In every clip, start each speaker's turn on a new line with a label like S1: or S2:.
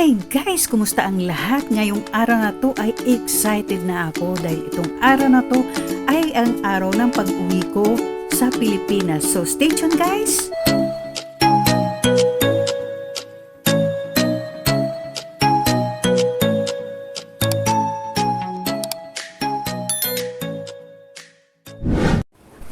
S1: Hi guys! Kumusta ang lahat? Ngayong araw na to ay excited na ako dahil itong araw na to ay ang araw ng pag-uwi ko sa Pilipinas. So stay tuned guys!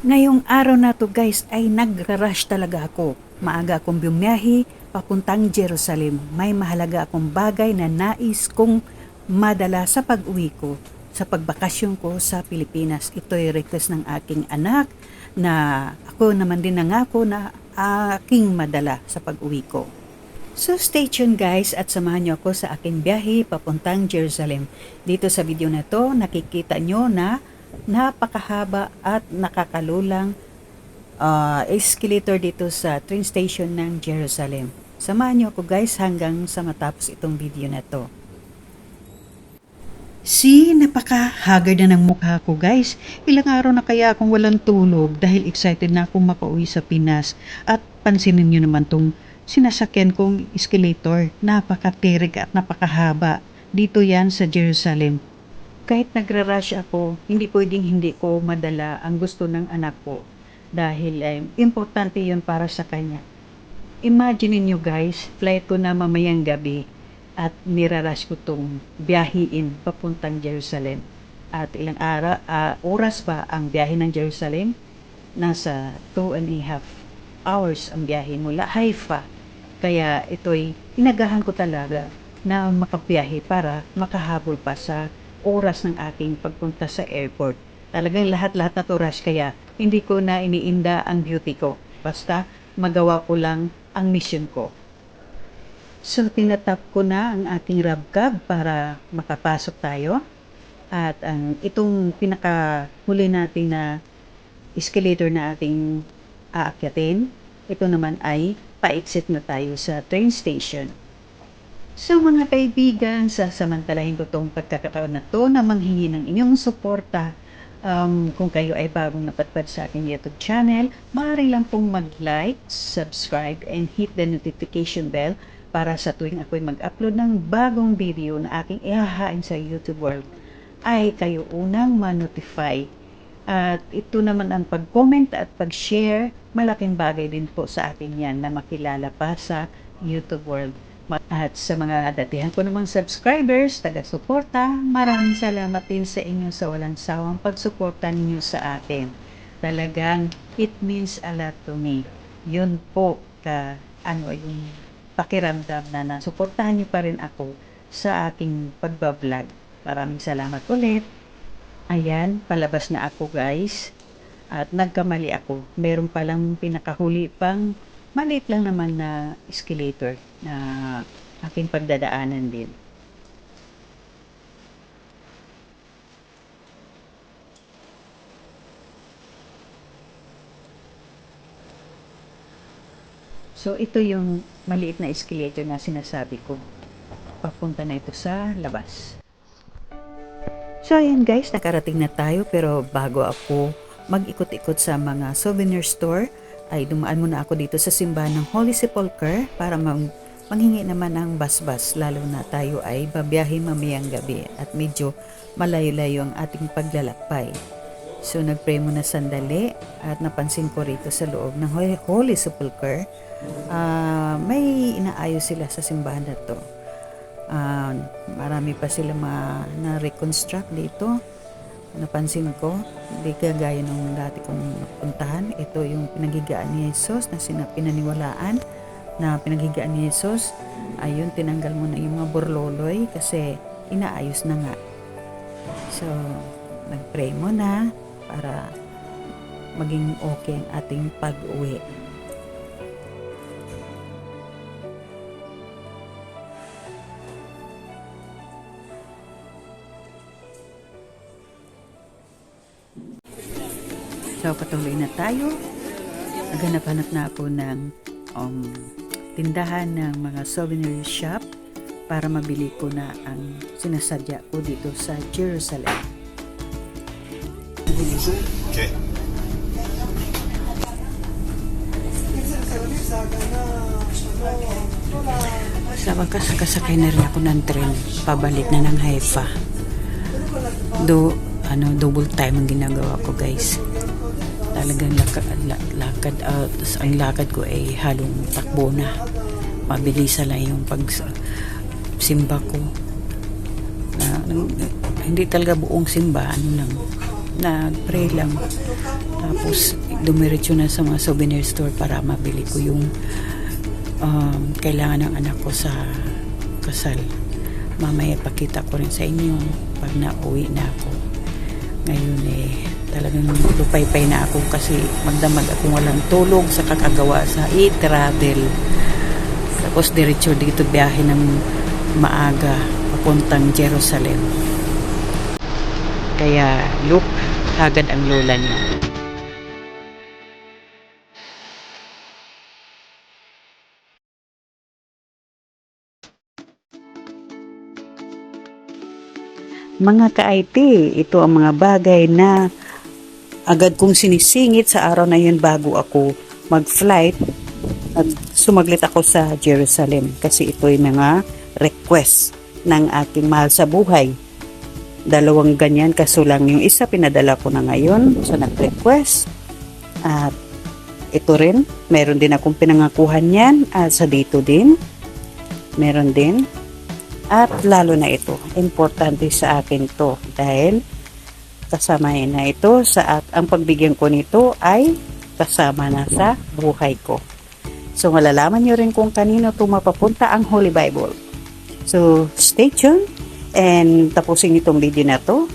S1: Ngayong araw na to guys ay nag-rush talaga ako. Maaga akong bumiyahe papuntang Jerusalem. May mahalaga akong bagay na nais kong madala sa pag-uwi ko, sa pagbakasyon ko sa Pilipinas. Ito'y request ng aking anak na ako naman din nangako na aking madala sa pag-uwi ko. So stay tuned guys at samahan niyo ako sa aking biyahe papuntang Jerusalem. Dito sa video na to nakikita nyo na napakahaba at nakakalulang uh, escalator dito sa train station ng Jerusalem. Samahan niyo ako guys hanggang sa matapos itong video na to. Si, napaka-haggard na ng mukha ko guys. Ilang araw na kaya akong walang tulog dahil excited na akong makauwi sa Pinas. At pansinin niyo naman tong sinasakyan kong escalator. Napakatirig at napakahaba. Dito yan sa Jerusalem. Kahit nagra-rush ako, hindi pwedeng hindi ko madala ang gusto ng anak ko. Dahil eh, importante yun para sa kanya. Imagine niyo guys, flight ko na mamayang gabi at nirarush ko tong biyahiin papuntang Jerusalem. At ilang araw, ah, oras pa ang biyahe ng Jerusalem? Nasa 2 and a half hours ang biyahe mula Haifa. Kaya ito'y inagahan ko talaga na makabiyahe para makahabol pa sa oras ng aking pagpunta sa airport. Talagang lahat-lahat na to rush kaya hindi ko na iniinda ang beauty ko. Basta magawa ko lang ang mission ko. So, tinatap ko na ang ating rabcab para makapasok tayo. At ang itong pinakahuli natin na escalator na ating aakyatin, ito naman ay pa-exit na tayo sa train station. So mga kaibigan, sasamantalahin ko tong pagkakataon na to na manghingi ng inyong suporta. Um, kung kayo ay bagong napadpad sa aking YouTube channel, maaari lang pong mag-like, subscribe, and hit the notification bell para sa tuwing ako'y mag-upload ng bagong video na aking ihahain sa YouTube world ay kayo unang ma-notify. At ito naman ang pag-comment at pag-share, malaking bagay din po sa akin yan na makilala pa sa YouTube world. At sa mga datihan ko namang subscribers, taga-suporta, maraming salamat din sa inyo sa walang sawang pagsuporta ninyo sa akin. Talagang it means a lot to me. Yun po ka ano yung pakiramdam na nasuportahan niyo pa rin ako sa aking pagbablog. Maraming salamat ulit. Ayan, palabas na ako guys. At nagkamali ako. Meron palang pinakahuli pang maliit lang naman na escalator na aking pagdadaanan din. So, ito yung maliit na escalator na sinasabi ko. Papunta na ito sa labas. So, ayan guys, nakarating na tayo pero bago ako mag-ikot-ikot sa mga souvenir store, ay dumaan muna ako dito sa simbahan ng Holy Sepulchre para mang manghingi naman ng basbas lalo na tayo ay babiyahe mamayang gabi at medyo malayo-layo ang ating paglalakbay. So nagpray muna sandali at napansin ko rito sa loob ng Holy, Sepulchre uh, may inaayos sila sa simbahan na to. Uh, marami pa sila ma, na-reconstruct dito napansin ko, hindi kagaya nung dati kong napuntahan. Ito yung pinaghigaan ni Jesus na sina pinaniwalaan na pinaghigaan ni Jesus. Ayun, tinanggal mo na yung mga burloloy kasi inaayos na nga. So, nag-pray mo na para maging okay ang ating pag-uwi. So, patuloy na tayo. Naghanap-hanap na ako ng um, tindahan ng mga souvenir shop para mabili ko na ang sinasadya ko dito sa Jerusalem.
S2: Okay.
S1: Sa wakas, kasakay na rin ako ng tren. Pabalik na ng Haifa. Do, ano, double time ang ginagawa ko guys. Talagang lakad, la- lakad ah, tas ang lakad ko ay halong takbo na. Mabilis lang yung pag simba ko. Na, hindi talaga buong simba, ano lang, na pray lang. Tapos dumiretso na sa mga souvenir store para mabili ko yung um, kailangan ng anak ko sa kasal. Mamaya pakita ko rin sa inyo pag nauwi na ako. Ngayon eh, talagang lupay-pay na ako kasi magdamag akong walang tulog sa kakagawa sa e-travel. Tapos diretso dito biyahe ng maaga papuntang Jerusalem. Kaya look, agad ang lola niya. Mga ka-IT, ito ang mga bagay na agad kong sinisingit sa araw na yun bago ako mag-flight. At sumaglit ako sa Jerusalem kasi ito yung mga request ng aking mahal sa buhay. Dalawang ganyan kaso lang yung isa pinadala ko na ngayon sa nag-request. At ito rin, meron din akong pinangakuhan yan at sa dito din. Meron din. At lalo na ito, importante sa akin to dahil kasama na ito sa at ang pagbigyan ko nito ay kasama na sa buhay ko. So malalaman nyo rin kung kanino ito mapapunta ang Holy Bible. So stay tuned and tapusin itong video na to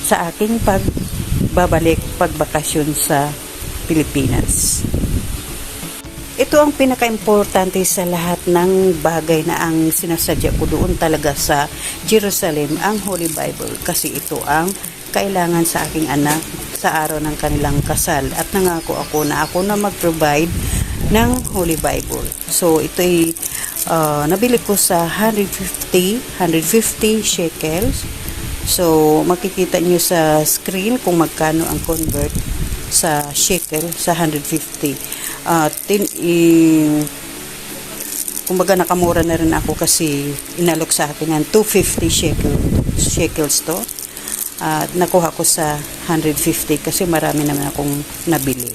S1: sa aking pagbabalik pagbakasyon sa Pilipinas. Ito ang pinaka-importante sa lahat ng bagay na ang sinasadya ko doon talaga sa Jerusalem, ang Holy Bible. Kasi ito ang kailangan sa aking anak sa araw ng kanilang kasal. At nangako ako na ako na mag-provide ng Holy Bible. So ito ay uh, nabili ko sa 150, 150 shekels. So makikita nyo sa screen kung magkano ang convert sa shekel sa 150 uh, tin, i, kumbaga nakamura na rin ako kasi inalok sa akin ng 250 shekel, shekels to at nakuha ko sa 150 kasi marami naman akong nabili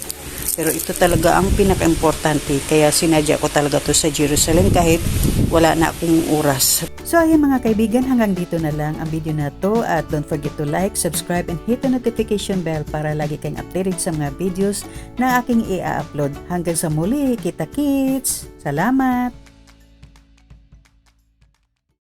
S1: pero ito talaga ang pinaka-importante kaya sinadya ko talaga to sa Jerusalem kahit wala na akong oras So ayun mga kaibigan, hanggang dito na lang ang video na to at don't forget to like, subscribe, and hit the notification bell para lagi kayong updated sa mga videos na aking i-upload. Hanggang sa muli, kita kits! Salamat!